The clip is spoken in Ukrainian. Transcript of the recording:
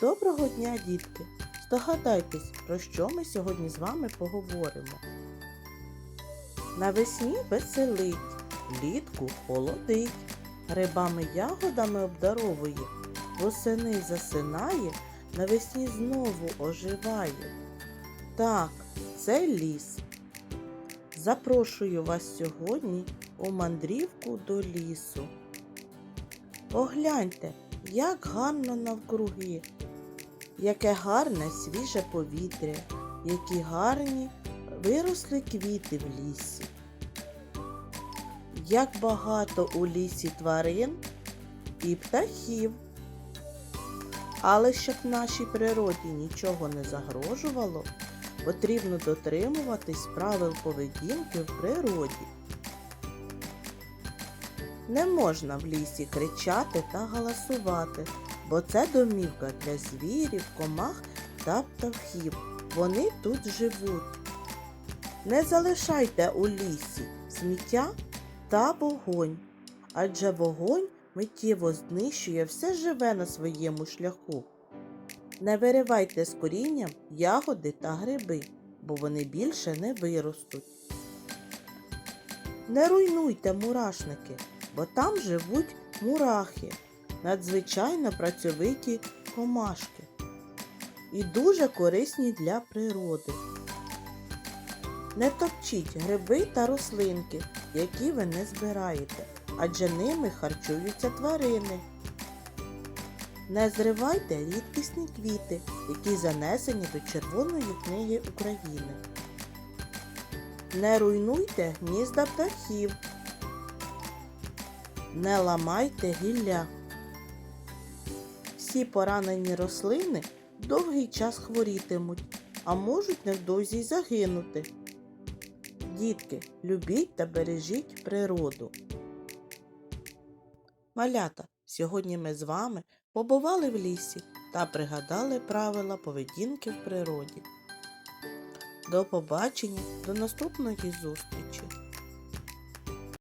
Доброго дня, дітки! Здогадайтесь, про що ми сьогодні з вами поговоримо. Навесні веселить, влітку холодить, грибами ягодами обдаровує, восени засинає, навесні знову оживає. Так, це ліс. Запрошую вас сьогодні у мандрівку до лісу. Погляньте, як гарно навкруги, яке гарне свіже повітря, які гарні виросли квіти в лісі. Як багато у лісі тварин і птахів. Але щоб нашій природі нічого не загрожувало, потрібно дотримуватись правил поведінки в природі. Не можна в лісі кричати та галасувати, бо це домівка для звірів, комах та птахів. Вони тут живуть. Не залишайте у лісі сміття та вогонь, адже вогонь миттєво знищує все живе на своєму шляху. Не виривайте з корінням ягоди та гриби, бо вони більше не виростуть. Не руйнуйте мурашники, бо там живуть мурахи, надзвичайно працьовиті комашки і дуже корисні для природи. Не топчіть гриби та рослинки, які ви не збираєте, адже ними харчуються тварини. Не зривайте рідкісні квіти, які занесені до Червоної книги України. Не руйнуйте гнізда птахів. Не ламайте гілля. Всі поранені рослини довгий час хворітимуть, а можуть невдовзі й загинути. Дітки, любіть та бережіть природу. Малята, сьогодні ми з вами побували в лісі та пригадали правила поведінки в природі. До побачення, до наступної зустрічі!